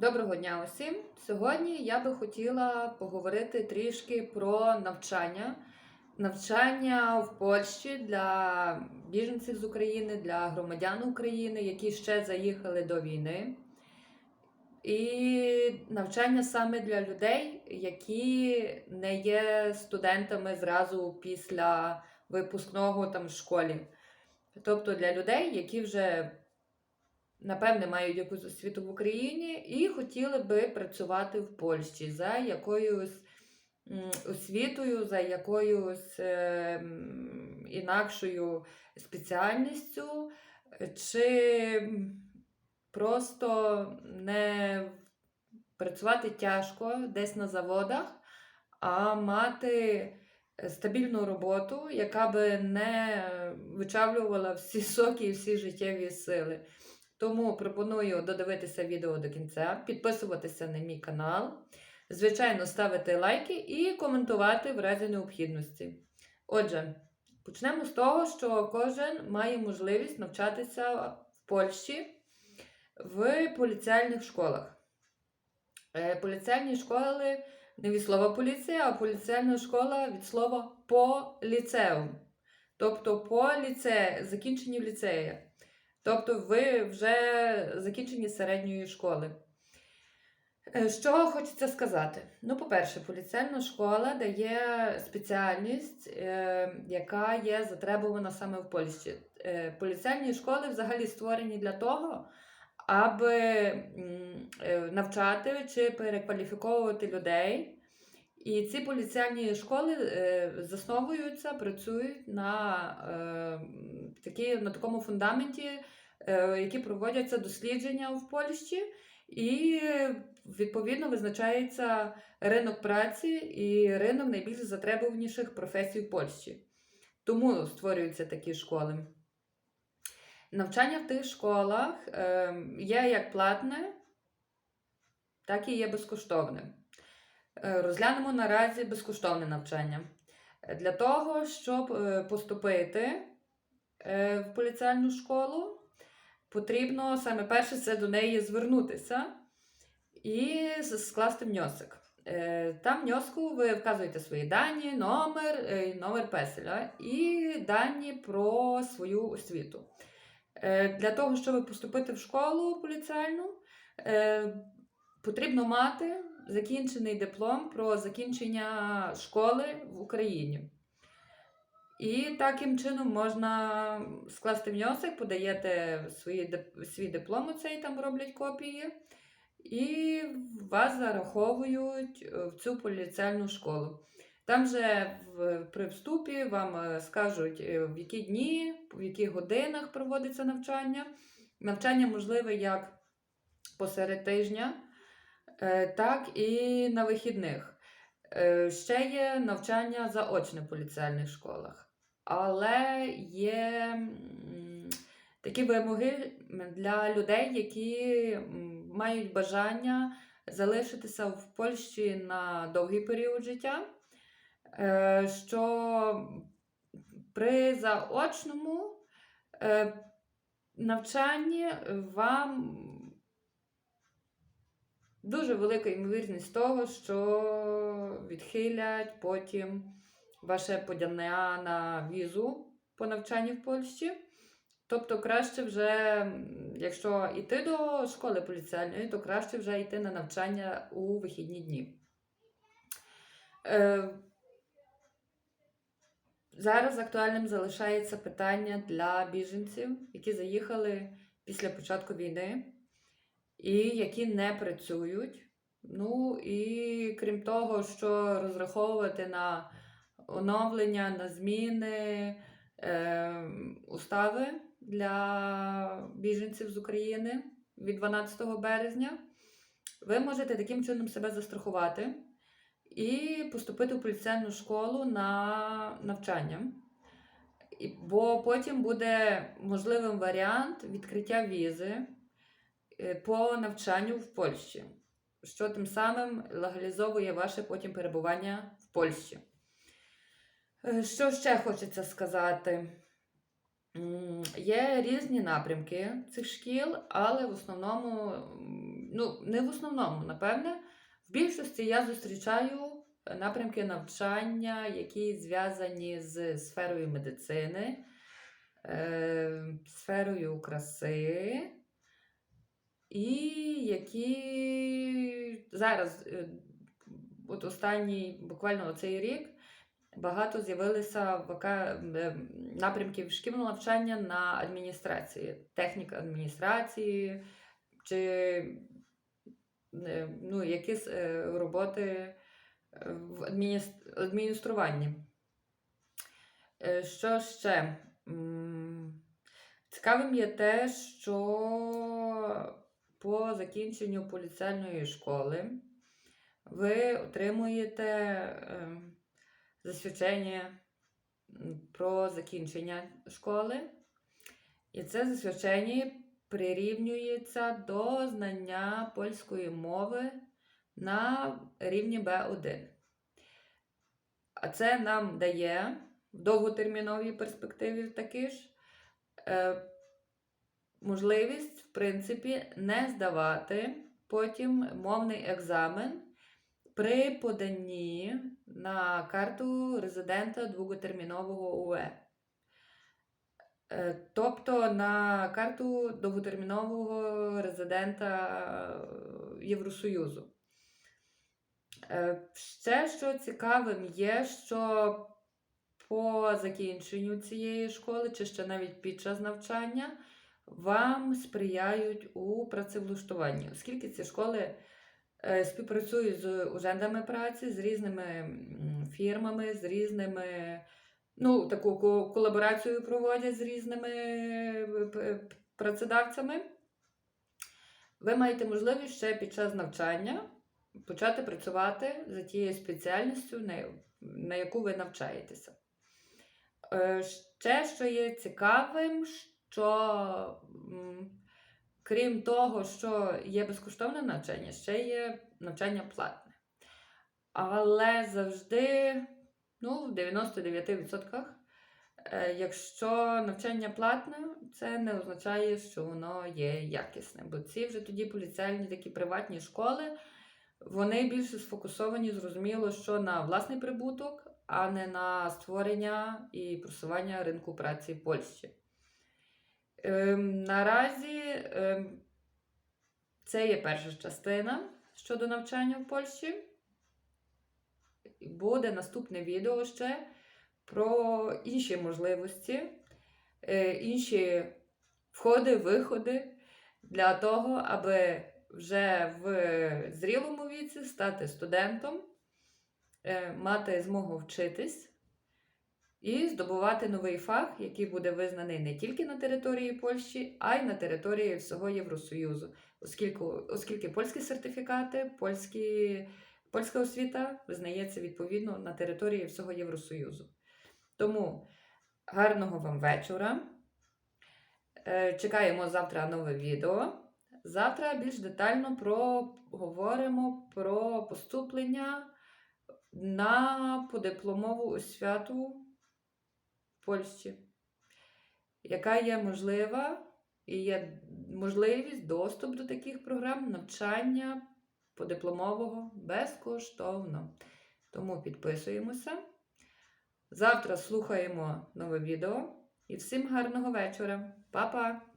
Доброго дня усім! Сьогодні я би хотіла поговорити трішки про навчання. Навчання в Польщі для біженців з України, для громадян України, які ще заїхали до війни. І навчання саме для людей, які не є студентами зразу після випускного там в школі. Тобто для людей, які вже напевне, мають якусь освіту в Україні і хотіли би працювати в Польщі за якоюсь освітою, за якоюсь е, інакшою спеціальністю, чи просто не працювати тяжко десь на заводах, а мати стабільну роботу, яка би не вичавлювала всі соки і всі життєві сили. Тому пропоную додивитися відео до кінця, підписуватися на мій канал, звичайно, ставити лайки і коментувати в разі необхідності. Отже, почнемо з того, що кожен має можливість навчатися в Польщі в поліціальних школах. Е, Поліціальні школи не від слова поліція, а поліціальна школа від слова поліцеум. Тобто по ліце, закінчені в ліцеї. Тобто ви вже закінчені середньої школи. Е, Що хочеться сказати? Ну, по-перше, поліцейна школа дає спеціальність, е, яка є затребувана саме в Польщі. Е, Поліцейні школи взагалі створені для того, аби навчати чи перекваліфіковувати людей. І ці поліціальні школи е, засновуються, працюють на, е, такі, на такому фундаменті, е, які проводяться дослідження в Польщі, і відповідно визначається ринок праці і ринок найбільш затребуваніших професій в Польщі. Тому створюються такі школи. Навчання в тих школах є як платне, так і є безкоштовним. Е, Розглянемо наразі безкоштовне навчання. Е, Для того, щоб е, поступити в поліціальну школу, потрібно саме перше це до неї звернутися і скласти. Е, Там внеску ви вказуєте свої дані, номер, номер песеля і дані про свою освіту. Для того, щоб поступити в школу поліціальну, потрібно мати закінчений диплом про закінчення школи в Україні. І таким чином можна скласти внесок, подаєте свої, свій диплом, оцей там роблять копії, і вас зараховують е, в цю поліціальну школу. Там же при вступі вам е, скажуть, е, в які дні, в яких годинах проводиться навчання. Навчання можливе як посеред тижня, так і на вихідних. Е, Ще є навчання заочне в поліціальних школах. Але є такі вимоги для людей, які мають бажання залишитися в Польщі на довгий період життя, е, що при заочному е, навчанні вам дуже велика ймовірність того, що відхилять потім ваше подання на візу по навчанні в Польщі. Тобто краще вже, якщо йти до школи поліціальної, то краще вже йти на навчання у вихідні дні. Е, Зараз актуальним залишається питання для біженців, які заїхали після початку війни і які не працюють. Ну і крім того, що розраховувати на оновлення, на зміни е, устави для біженців з України від 12 березня, ви можете таким чином себе застрахувати і поступити в поліцейну школу на навчання. Бо потім буде можливим варіант відкриття візи по навчанню в Польщі, що тим самим легалізовує ваше потім перебування в Польщі. Е, Що ще хочеться сказати? Є різні напрямки цих шкіл, але в основному ну, не в основному, напевне. В більшості я зустрічаю напрямки навчання, які зв'язані з сферою медицини, е, сферою краси, і які зараз, е, от останній, буквально оцей рік, багато з'явилися вака... е, напрямків шкільного навчання на адміністрації, техніка адміністрації чи е, ну, якісь роботи в адміністр... адмініструванні. Що ще? Цікавим є те, що по закінченню поліцейської школи ви отримуєте е, засвідчення про закінчення школи. І це засвідчення прирівнюється до знання польської мови на рівні B1. А це нам дає в довготерміновій перспективі таки ж е, можливість, в принципі, не здавати потім мовний екзамен при поданні на карту резидента довготермінового УЕ. Тобто на карту довготермінового резидента е, Євросоюзу. Е, Ще що цікавим є, що по закінченню цієї школи, чи ще навіть під час навчання, вам сприяють у працевлаштуванні, оскільки ці школи е, співпрацюють з ужендами праці, з різними фірмами, з різними, ну, таку колаборацію проводять з різними е, працедавцями. Ви маєте можливість ще під час навчання почати працювати за тією спеціальністю, на, на яку ви навчаєтеся. Е, Ще, що є цікавим, що крім того, що є безкоштовне навчання, ще є навчання платне. Але завжди, ну, в 99%, е, якщо навчання платне, це не означає, що воно є якісним. Бо ці вже тоді поліціальні такі приватні школи, вони більше сфокусовані, зрозуміло, що на власний прибуток, а не на створення і просування ринку праці в Польщі. Ем, наразі ем, це є перша частина щодо навчання в Польщі. Буде наступне відео ще про інші можливості, е, інші входи, виходи для того, аби вже в зрілому віці стати студентом, е, мати змогу вчитись і здобувати новий фах, який буде визнаний не тільки на території Польщі, а й на території всього Євросоюзу, оскільки, оскільки польські сертифікати, польські, польська освіта визнається відповідно на території всього Євросоюзу. Тому гарного вам вечора. Е, Чекаємо завтра нове відео. Завтра більш детально проговоримо про поступлення на подипломову освяту Польщі, яка є можлива і є можливість доступ до таких програм навчання подипломового безкоштовно. Тому підписуємося. Завтра слухаємо нове відео і всім гарного вечора. Па-па!